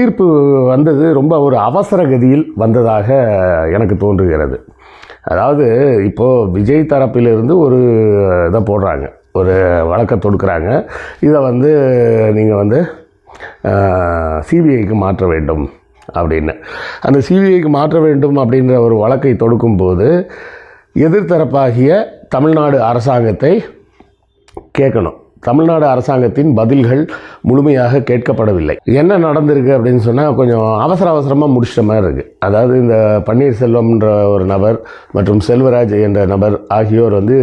தீர்ப்பு வந்தது ரொம்ப ஒரு அவசர கதியில் வந்ததாக எனக்கு தோன்றுகிறது. அதாவது இப்போது விஜய் தரப்பிலிருந்து ஒரு இதை போடுறாங்க. ஒரு வழக்கை தொடுக்கிறாங்க. இதை வந்து நீங்கள் வந்து சிபிஐக்கு மாற்ற வேண்டும் அப்படின்னு. அந்த சிபிஐக்கு மாற்ற வேண்டும் அப்படின்ற ஒரு வழக்கை தொடுக்கும்போது எதிர்த்தரப்பாகிய தமிழ்நாடு அரசாங்கத்தை கேட்கணும். தமிழ்நாடு அரசாங்கத்தின் பதில்கள் முழுமையாக கேட்கப்படவில்லை. என்ன நடந்திருக்கு அப்படின்னு சொன்னால் கொஞ்சம் அவசர அவசரமாக முடிச்சிட்ட மாதிரி இருக்குது அதாவது இந்த பன்னீர்செல்வம்ன்ற ஒரு நபர் மற்றும் செல்வராஜ் என்ற நபர் ஆகியோர் வந்து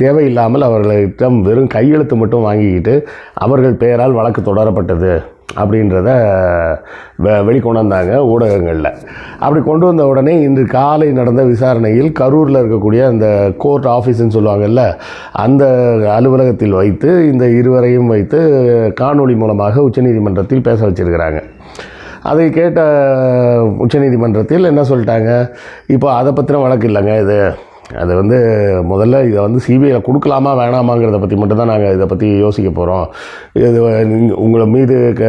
தேவையில்லாமல் அவர்களிடம் வெறும் கையெழுத்து மட்டும் வாங்கிக்கிட்டு அவர்கள் பெயரால் வழக்கு தொடரப்பட்டது அப்படின்றத வெ- ஊடகங்களில். அப்படி கொண்டு வந்த உடனே இன்று காலை நடந்த விசாரணையில் கரூரில் இருக்கக்கூடிய அந்த கோர்ட் ஆஃபீஸ்ன்னு சொல்லுவாங்கல்ல அந்த அலுவலகத்தில் வைத்து இந்த இருவரையும் வைத்து காணொளி மூலமாக உச்சநீதிமன்றத்தில் பேச வச்சிருக்கிறாங்க. அதை கேட்ட உச்சநீதிமன்றத்தில் என்ன சொல்லிட்டாங்க? இப்போ அதை பற்றின வழக்கு இல்லைங்க இது. அது வந்து முதல்ல இதை வந்து சிபிஐயில் கொடுக்கலாமா வேணாமாங்கிறத பற்றி மட்டும்தான் நாங்கள் இதை பற்றி யோசிக்க போகிறோம் இது உங்களை மீது க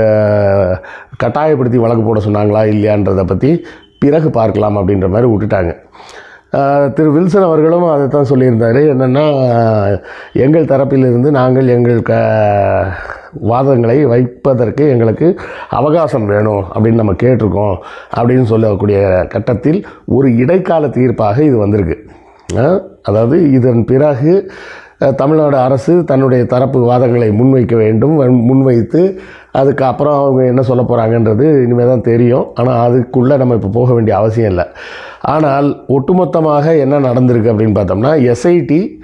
கட்டாயப்படுத்தி வழக்கு போட சொன்னாங்களா இல்லையான்றதை பற்றி பிறகு பார்க்கலாம் அப்படின்ற மாதிரி விட்டுட்டாங்க. திரு வில்சன் அவர்களும் அதை தான் சொல்லியிருந்தார். என்னென்னா எங்கள் தரப்பிலிருந்து நாங்கள் எங்கள் க வாதங்களை வைப்பதற்கு எங்களுக்கு அவகாசம் வேணும் அப்படின்னு நம்ம கேட்டிருக்கோம் அப்படின்னு சொல்லக்கூடிய கட்டத்தில் ஒரு இடைக்கால தீர்ப்பாக இது வந்திருக்கு. அதாவது இதன் பிறகு தமிழ்நாடு அரசு தன்னுடைய தரப்பு வாதங்களை முன்வைக்க வேண்டும் முன்வைத்து அதுக்கு அப்புறம் அவங்க என்ன சொல்ல போகிறாங்கன்றது இனிமேல் தான் தெரியும். ஆனால் அதுக்குள்ளே நம்ம இப்போ போக வேண்டிய அவசியம் இல்லை. ஆனால் ஒட்டுமொத்தமாக என்ன நடந்திருக்கு அப்படின்னு பார்த்தோம்னா எஸ்ஐடி